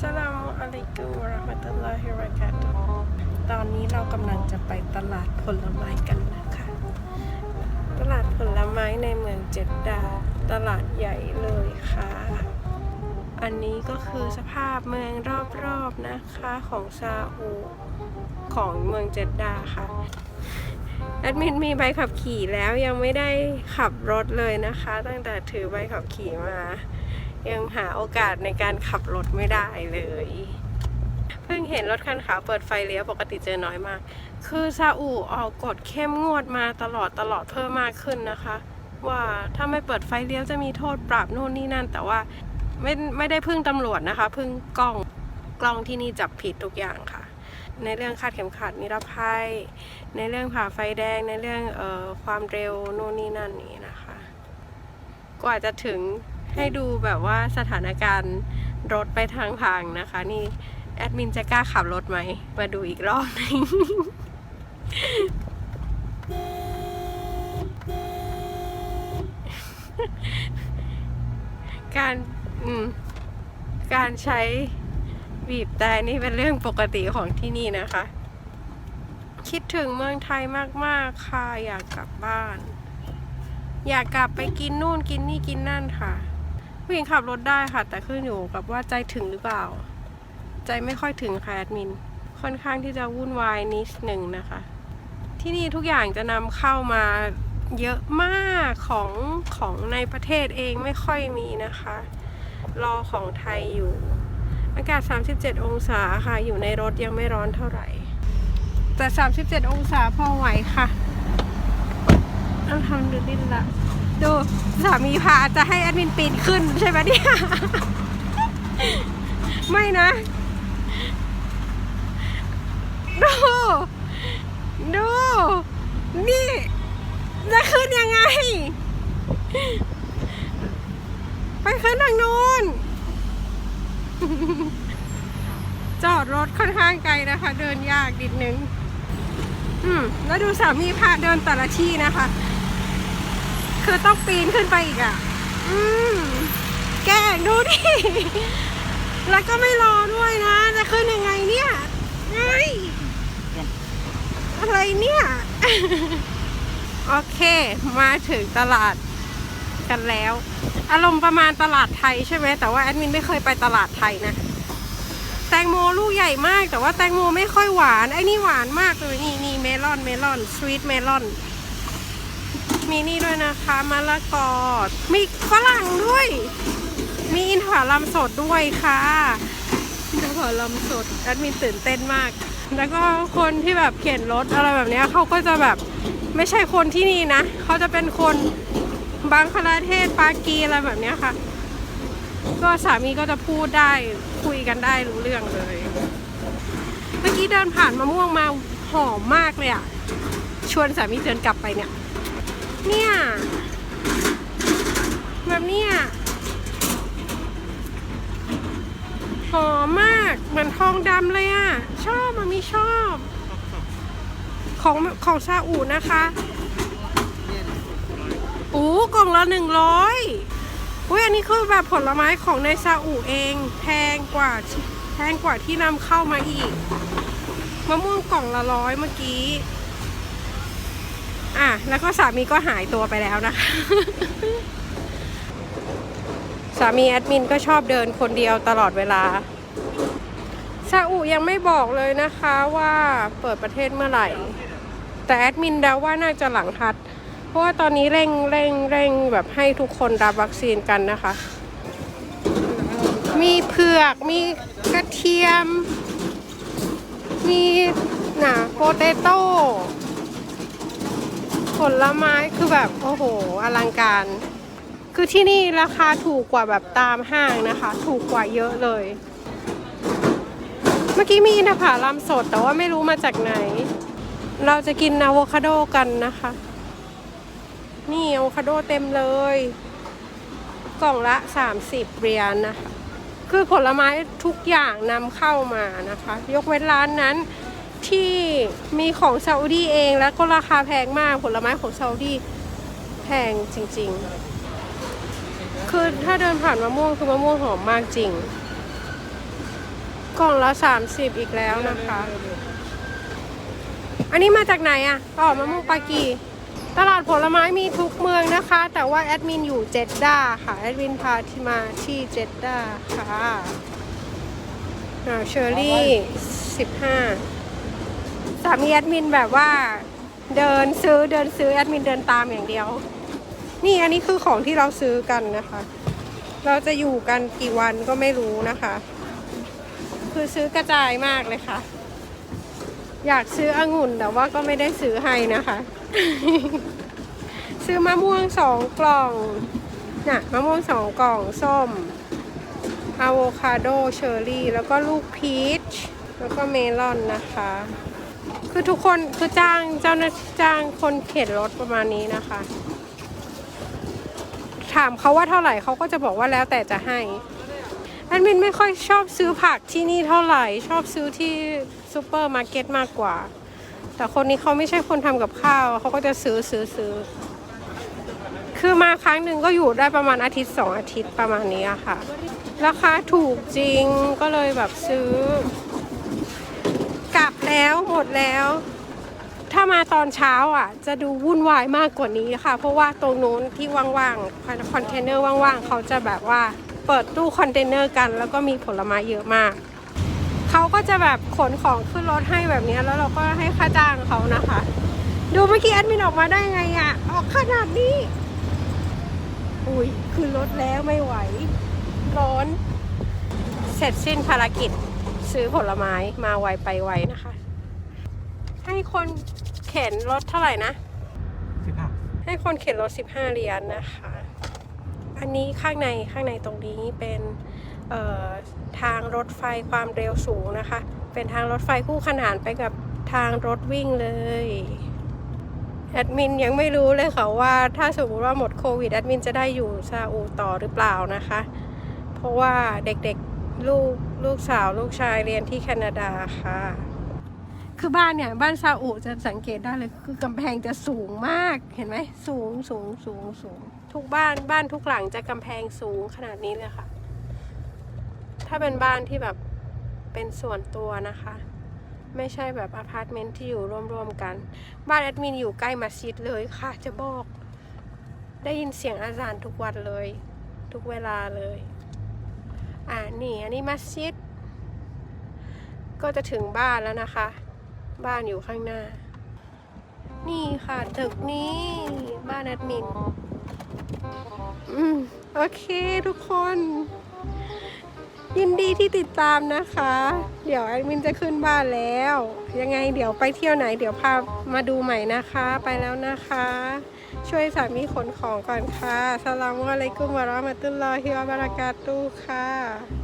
สลามอะลัยกุมราะห์มะตุลลอฮิวะบะเราะกาตุตอนนี้เรากำลังจะไปตลาดผลไม้กันนะคะ ตลาดผลไม้ในเมืองเจดดาห์ตลาดใหญ่เลยค่ะ อันนี้ก็คือสภาพเมืองรอบๆนะคะของซาอุของเมืองเจดดาห์ค่ะ แอดมินมีใบขับขี่แล้วยังไม่ได้ขับรถเลยนะคะ ตั้งแต่ถือใบขับขี่มา ยังหาโอกาสในการขับรถไม่ได้เลย เพิ่งเห็นรถคันขาวเปิดไฟเลี้ยวปกติเจอน้อยมาก คือซาอุออกกฎเข้มงวดมาตลอดตลอดเพิ่มมากขึ้นนะคะ ว่าถ้าไม่เปิดไฟเลี้ยวจะมีโทษปรับนู่นนี่นั่น แต่ว่าไม่ไม่ได้พึ่งตำรวจนะคะ พึ่งกล้องกล้องที่นี่จับผิดทุกอย่างค่ะ ในเรื่องคาดเข็มขัดนิรภัย ในเรื่องผ่าไฟแดง ในเรื่องออความเร็วโน่นนี่นั่นนี้นะคะ กว่าจะถึงให้ดูแบบว่าสถานการณ์รถไปทางทางนะคะ นี่แอดมินจะกล้าขับรถไหม มาดูอีกรอบหนึงการการใช้ บีบแต่นี่เป็นเรื่องปกติของที่นี่นะคะ คิดถึงเมืองไทยมากๆค่ะอยากกลับบ้าน อยากกลับไปกินนู่นกินนี่กินนั่นค่ะผู้หญิงขับรถได้ค่ะ แต่ขึ้นอยู่กับว่าใจถึงหรือเปล่า ใจไม่ค่อยถึงค่ะแอดมิน ค่อนข้างที่จะวุ่นวายนิดหนึ่งนะคะ ที่นี่ทุกอย่างจะนำเข้ามาเยอะมากของของในประเทศเองไม่ค่อยมีนะคะ รอของไทยอยู่าศ 37 องศาค่ะ อยู่ในรถยังไม่ร้อนเท่าไหร่ แต่ 37 องศาพอไหวค่ะอัลฮัมดุลิลละดูสามีพาจะให้แอดมินปีนขึ้นใช่ไหมเนี่ย ไม่นะ ดู ดู นี่ จะขึ้นยังไง ไปขึ้นทางนู้น จอดรถค่อนข้างไกลนะคะ เดินยากนิดนึง อืม แล้วดูสามีพาเดินแต่ละที่นะคะ คือต้องปีนขึ้นไปอีกอะ อืม แกงดูดิ แล้วก็ไม่รอด้วยนะ จะขึ้นยังไงเนี่ยเฮ้ยอะไรเนี่ย โอเค มาถึงตลาดกันแล้ว อารมณ์ประมาณตลาดไทยใช่ไหม แต่ว่าแอดมินไม่เคยไปตลาดไทยนะ ตงโมลูกใหญ่มาก แต่ว่าแตงโมไม่ค่อยหวาน ไอ้นี่หวานมากเลยนี่นี่เมลอนเมลอนสวีทเมลอน มีนี่ด้วยนะคะมะละกอมีฝรั่งด้วย มีอินทผลัมสดด้วยค่ะอินทผลัมสดแอดมินตื่นเต้นมาก แล้วก็คนที่แบบเข็นรถอะไรแบบนี้เขาก็จะแบบไม่ใช่คนที่นี่นะเขาจะเป็นคนบังคลาเทศปากีอะไรแบบนี้ค่ะ ก็สามีก็จะพูดได้คุยกันได้รู้เรื่องเลย เมื่อกี้เดินผ่านมะม่วงมาหอมมากเลยอะ่ะชวนสามีเดินกลับไปเนี่ย เนี่ยแบบเนี้ยหอมมากเหมือนทองดำเลยอะ่ะชอบมามีชอบ ของของซาอุนะคะโอ้กล่องละหนึ่งร้อย อุ้ยอันนี้คือแบบผลไม้ของในซาอุเองแพงกว่าแพงกว่าที่นำเข้ามาอีกมะม่วงกล่องละร้อยเมื่อกี้ อะ แล้วก็สามีก็หายตัวไปแล้วนะคะ สามีแอดมินก็ชอบเดินคนเดียวตลอดเวลาซาอุยังไม่บอกเลยนะคะว่าเปิดประเทศเมื่อไหร่ แต่แอดมินเดาว่าน่าจะหลังฮัท ราะว่าตอนนี้เร่งเร่งเร่งแบบให้ทุกคนรับวัคซีนกันนะคะ มีเผือกมีกระเทียม มีน่ะโปเตโต้ผลไม้คือแบบ โอ้โห อลังการ คือที่นี่ราคาถูกกว่าแบบตามห้างนะคะ ถูกกว่าเยอะเลย เมื่อกี้มีอินทผลัมสดแต่ว่าไม่รู้มาจากไหน เราจะกินอะโวคาโดกันนะคะ นี่อะโวคาโดเต็มเลย กล่องละ 30เหรียญนะคะคือผลไม้ทุกอย่างนำเข้ามานะคะ ยกเว้นร้านนั้นที่มีของซาอุดีเองแล้วก็ราคาแพงมากผลไม้ของซาอุดีแพงจริงๆ คือถ้าเดินผ่านมะม่วงคือมะม่วงหอมมากจริง กล่องละสามสิบอีกแล้วนะคะ อันนี้มาจากไหนอะอ๋อมะม่วงปากี ตลาดผลไม้มีทุกเมืองนะคะ แต่ว่าแอดมินอยู่เจดด้าค่ะแอดมินพาที่มาที่เจดด้าค่ะเชอร์รี่สิบห้าสามีแอดมินแบบว่าเดินซื้อเดินซื้อแอดมินเดินตามอย่างเดียว นี่อันนี้คือของที่เราซื้อกันนะคะ เราจะอยู่กันกี่วันก็ไม่รู้นะคะ คือซื้อกระจายมากเลยค่ะ อยากซื้อองุ่นแต่ว่าก็ไม่ได้ซื้อให้นะคะ ซื้อมะม่วงสองกล่องน่ะมะม่วงสองกล่องส้มอะโวคาโดเชอร์รี่ แล้วก็ลูกพีชแล้วก็เมลอนนะคะ คือทุกคนคือจ้างเจ้าหน้าจ้างคนเข็นรถประมาณนี้นะคะ ถามเขาว่าเท่าไหร่เขาก็จะบอกว่าแล้วแต่จะให้แอดมินไม่ค่อยชอบซื้อผักที่นี่เท่าไหร่ ชอบซื้อที่ซูเปอร์มาร์เก็ตมากกว่า แต่คนนี้เขาไม่ใช่คนทำกับข้าวเขาก็จะซื้อซื้อซื้อคือมาครั้งหนึ่งก็อยู่ได้ประมาณอาทิตย์สองอาทิตย์ประมาณนี้ค่ะ ราคาถูกจริงก็เลยแบบซื้อ กลับแล้วหมดแล้ว ถ้ามาตอนเช้าอะ จะดูวุ่นวายมากกว่านี้ค่ะ เพราะว่าตรงนู้นที่ว่างๆคอนเทนเนอร์ว่างๆเขาจะแบบว่าเปิดตู้คอนเทนเนอร์กัน แล้วก็มีผลไม้เยอะมาก เขาก็จะแบบขนของขึ้นรถให้แบบเนี้ยแล้วเราก็ให้ค่าจ้างเขานะคะ ดูเมื่อกี้แอดมินออกมาได้ไงอะ ออกขนาดนี้ อุ้ยขึ้นรถแล้วไม่ไหว ร้อน เสร็จสิ้นภารกิจซื้อผลไม้มาไวไปไวนะคะ ให้คนเข็นรถเท่าไหร่นะสิบห้าให้คนเข็นรถ15เหรียญนะคะ อันนี้ข้างในข้างในตรงนี้เป็น เอ่อ ทางรถไฟความเร็วสูงนะคะ เป็นทางรถไฟคู่ขนานไปกับทางรถวิ่งเลย แอดมินยังไม่รู้เลยค่ะว่าถ้าสมมติว่าหมดโควิดแอดมินจะได้อยู่ซาอุต่อหรือเปล่านะคะ เพราะว่าเด็กๆลูกลูกสาวลูกชายเรียนที่แคนาดาค่ะ คือบ้านเนี่ยบ้านซาอุจะสังเกตได้เลยคือกำแพงจะสูงมากเห็นไหมสูงสูงสูงสูงทุกบ้านบ้านทุกหลังจะกำแพงสูงขนาดนี้เลยค่ะ ถ้าเป็นบ้านที่แบบเป็นส่วนตัวนะคะ ไม่ใช่แบบอพาร์ตเมนต์ที่อยู่ร่วมๆกัน บ้านแอดมินอยู่ใกล้มัสยิดเลยค่ะจะบอก ได้ยินเสียงอาจารย์ทุกวันเลย ทุกเวลาเลย อ่านี่อันนี้มัสยิด ก็จะถึงบ้านแล้วนะคะ บ้านอยู่ข้างหน้า นี่ค่ะตึกนี้บ้านแอดมิน อืม โอเคทุกคน ยินดีที่ติดตามนะคะ เดี๋ยวแอดมินจะขึ้นบ้านแล้ว ยังไงเดี๋ยวไปเที่ยวไหน เดี๋ยวพามาดูใหม่นะคะ ไปแล้วนะคะ ช่วยสามีขนของก่อนค่ะสลามอะลัยกุมวะราะมะตุลลอฮิวะบารากาตุค่ะ